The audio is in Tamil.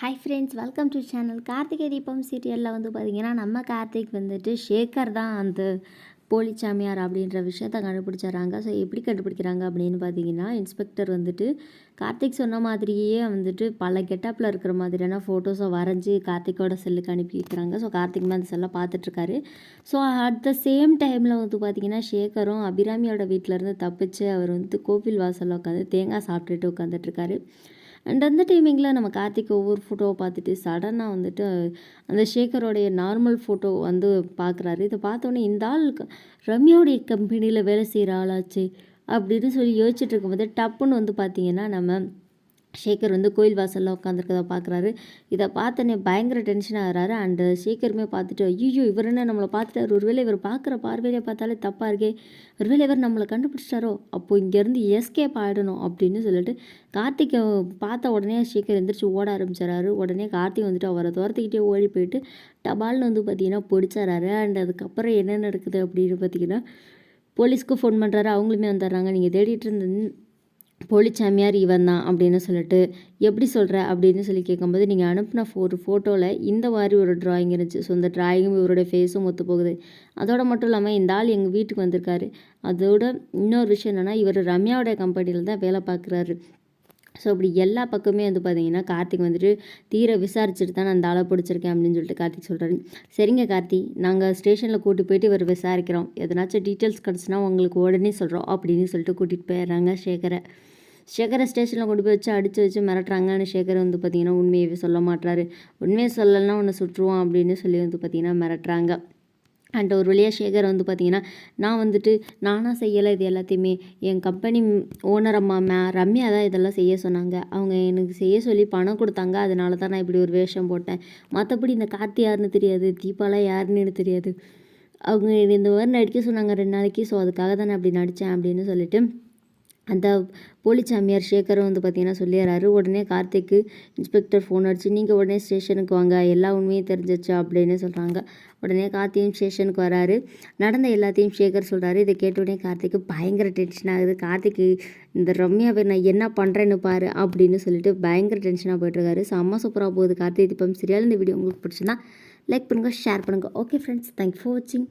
Hi friends welcome to channel Karthigai Deepam சீரியலில் வந்து பார்த்திங்கன்னா நம்ம கார்த்திக் வந்துட்டு ஷேகர் தான் அந்த போலிச்சாமியார் அப்படின்ற விஷயத்த கண்டுபிடிச்சிட்றாங்க. ஸோ எப்படி கண்டுபிடிக்கிறாங்க அப்படின்னு பார்த்தீங்கன்னா இன்ஸ்பெக்டர் வந்துட்டு கார்த்திக் சொன்ன மாதிரியே வந்துட்டு பல கெட்டப்பில் இருக்கிற மாதிரியான ஃபோட்டோஸை வரைஞ்சி கார்த்திக்கோட செல்லுக்கு அனுப்பி வைக்கிறாங்க. ஸோ கார்த்திக் அந்த செல்லை பார்த்துட்ருக்காரு ஸோ அட் த சேம் டைமில் வந்து பார்த்திங்கன்னா ஷேகரும் அபிராமியோட வீட்டிலேருந்து தப்பிச்சு அவர் வந்து கோவில் வாசலில் உட்காந்து தேங்காய் சாப்பிட்டுட்டு உட்காந்துட்ருக்காரு அண்ட் அந்த டைமிங்கில் நம்ம கார்த்திக் ஒவ்வொரு ஃபோட்டோவை பார்த்துட்டு சடனாக வந்துட்டு அந்த ஷேகரோடைய நார்மல் ஃபோட்டோ வந்து பார்க்குறாரு. இதை பார்த்தோன்னே இந்த ஆள் ரம்யாவுடைய கம்பெனியில் வேலை செய்கிற ஆளாச்சு அப்படின்னு சொல்லி யோசிச்சுட்டு இருக்கும்போது டப்புன்னு வந்து பார்த்திங்கன்னா நம்ம ஷேகர் வந்து கோயில் வாசலில் உட்காந்துருக்கதை பார்க்குறாரு இதை பார்த்தனே பயங்கர டென்ஷன் ஆகிறாரு. அண்டு ஷேகருமே பார்த்துட்டு ஐயோ இவர் என்ன நம்மளை பார்த்துட்டாரு? ஒருவேளை இவர் பார்க்குற பார்வையிலே பார்த்தாலே தப்பாக இருக்கே. ஒருவேளை இவர் நம்மளை கண்டுபிடிச்சிட்டாரோ? அப்போது இங்கேருந்து எஸ்கேப் ஆகிடணும் அப்படின்னு சொல்லிட்டு கார்த்திகை பார்த்த உடனே ஷேகர் எந்திரிச்சு ஓட ஆரம்பிச்சிடறாரு. உடனே கார்த்திக் வந்துட்டு அவரை துரத்துக்கிட்டே ஓடி போயிட்டு டபால்னு வந்து பார்த்தீங்கன்னா பிடிச்சாராரு அண்ட் அதுக்கப்புறம் என்ன நடக்குது அப்படின்னு பார்த்தீங்கன்னா போலீஸ்க்கு ஃபோன் பண்ணுறாரு அவங்களுமே வந்துடுறாங்க. நீங்கள் தேடிட்டு இருந்த போலிச்சாமியார் இவன் தான் அப்படின்னு சொல்லிட்டு எப்படி சொல்கிற அப்படின்னு சொல்லி கேட்கும்போது நீங்கள் அனுப்பின ஒரு ஃபோட்டோவில் இந்த மாதிரி ஒரு ட்ராயிங் இருந்துச்சு. ஸோ இந்த ட்ராயிங்கும் இவருடைய ஃபேஸும் ஒத்து போகுது. அதோட மட்டும் இல்லாமல் இந்த ஆள் எங்கள் வீட்டுக்கு வந்திருக்காரு. அதோட இன்னொரு விஷயம் என்னென்னா இவர் ரம்யாவுடைய கம்பெனியில் தான் வேலை பார்க்குறாரு. ஸோ அப்படி எல்லா பக்கமே வந்து பார்த்தீங்கன்னா கார்த்திக் வந்துட்டு தீர விசாரிச்சுட்டு தான் நான் அந்த ஆளை பிடிச்சிருக்கேன் அப்படின்னு சொல்லிட்டு கார்த்திக் சொல்கிறாரு சரிங்க கார்த்தி நாங்கள் ஸ்டேஷனில் கூட்டு போயிட்டு இவர் விசாரிக்கிறோம். எதனாச்சும் டீட்டெயில்ஸ் கிடச்சுனா உங்களுக்கு உடனே சொல்கிறோம் அப்படின்னு சொல்லிட்டு கூட்டிகிட்டு போயிடுறாங்க சேகரை. சேகரை ஸ்டேஷனில் கொண்டு போய் வச்சு அடித்து வச்சு மிரட்டுறாங்கன்னு சேகர் வந்து பார்த்திங்கன்னா உண்மையவே சொல்ல மாட்டாரு உண்மையை சொல்லலைன்னா உன்னை சுற்றுவோம் அப்படின்னு சொல்லி வந்து பார்த்திங்கன்னா மிரட்டுறாங்க. அண்ட் ஒரு வழியாக சேகர் வந்து பார்த்திங்கன்னா நான் வந்துட்டு நானாக செய்யலை இது எல்லாத்தையுமே. என் கம்பெனி ஓனர் அம்மா மே ரம்யா தான் இதெல்லாம் செய்ய சொன்னாங்க. அவங்க எனக்கு செய்ய சொல்லி பணம் கொடுத்தாங்க. அதனால தான் நான் இப்படி ஒரு வேஷம் போட்டேன். மற்றபடி இந்த கார்த்தி யாருன்னு தெரியாது தீபாலாம் யாருன்னு தெரியாது. அவங்க இந்த மாதிரி நடிக்க சொன்னாங்க ரெண்டு நாளைக்கு. ஸோ அதுக்காக தான் நான் அப்படி நடித்தேன் அப்படின்னு சொல்லிட்டு அந்த போலிச்சாமியார் சேகரும் வந்து பார்த்தீங்கன்னா சொல்லிடுறாரு உடனே கார்த்திக்கு இன்ஸ்பெக்டர் ஃபோன் அடிச்சு நீங்கள் உடனே ஸ்டேஷனுக்கு வாங்க எல்லா உண்மையும் தெரிஞ்சிச்சு அப்படின்னு சொல்கிறாங்க உடனே கார்த்தியும் ஸ்டேஷனுக்கு வராரு. நடந்த எல்லாத்தையும் சேகர் சொல்கிறாரு இதை கேட்ட உடனே கார்த்திக்கு பயங்கர டென்ஷன் ஆகுது. கார்த்திக்கு இந்த ரம்யாவை நான் என்ன பண்ணுறேன்னு பாரு அப்படின்னு சொல்லிட்டு பயங்கர டென்ஷனாக போயிட்டுருக்காரு. செம்ம சூப்பராக போகுது. கார்த்திக் தீபம் சரியால் இந்த வீடியோ உங்களுக்கு பிடிச்சிருந்தா லைக் பண்ணுங்கள் ஷேர் பண்ணுங்கள் ஓகே ஃப்ரெண்ட்ஸ் தேங்க்யூ ஃபார் வாட்சிங்